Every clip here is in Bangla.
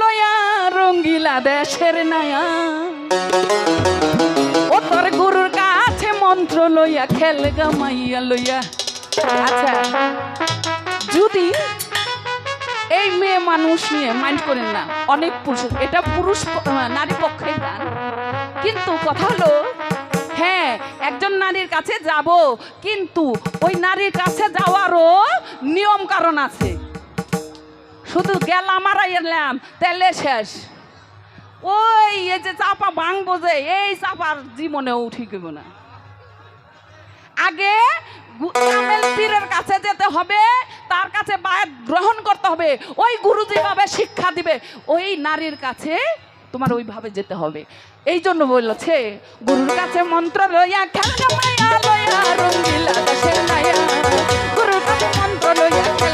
লয়া রঙ্গিলা দেশের নায়া। ও তোর গুরুর কাছে মন্ত্র লইয়া খেলগা মাইয়া লইয়া। আচ্ছা যদি এই মেয়ে মানুষ নিয়ে মাইন্ড করেন না, অনেক পুরুষ, এটা পুরুষ নারী পক্ষের গান। কিন্তু কথা হলো হ্যাঁ একজন নারীর কাছে যাব, কিন্তু ওই নারীর কাছে যাওয়ারও নিয়ম কারণ আছে। শুধু গেলাম আর এলাম, তেলে শেষ। ওই, এই যে চাপা ভাঙবো যে, এই চাপার জীবনেও ঠিক হইব না। আগে কাছে যেতে হবে, তার কাছে বায়াত গ্রহণ করতে হবে, ওই গুরু যেভাবে শিক্ষা দিবে, ওই নারীর কাছে তোমার ওইভাবে যেতে হবে। এই জন্য বলেছে, গুরুর কাছে মন্ত্র লইয়া রঙ্গিলা গুরুর কাছে মন্ত্র লইয়া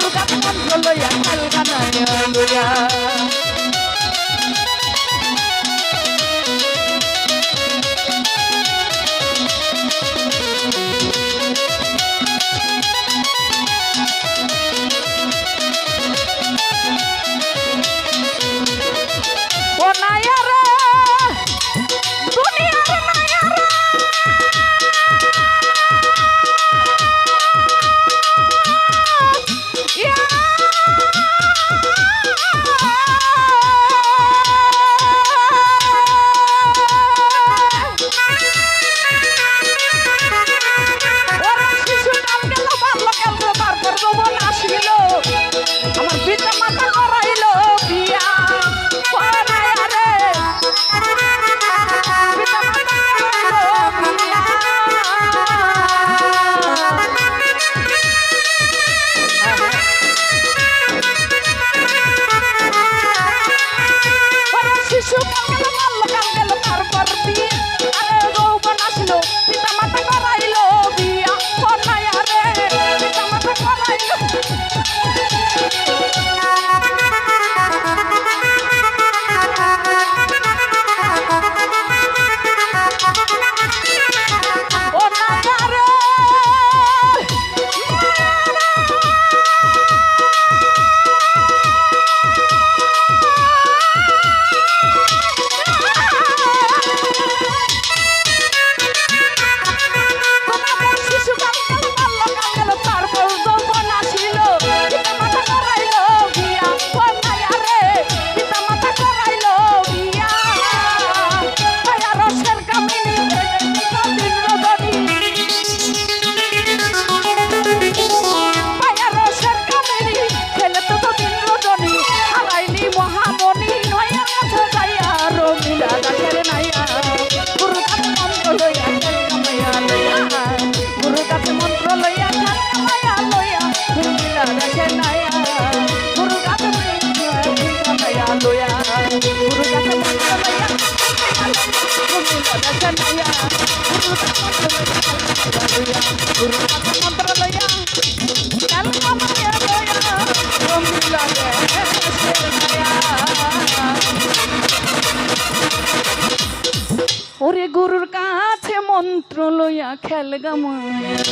ওরে গুরুর কাছে মন্ত্র লইয়া খেলগা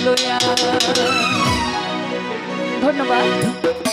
লইয়া। ধন্যবাদ।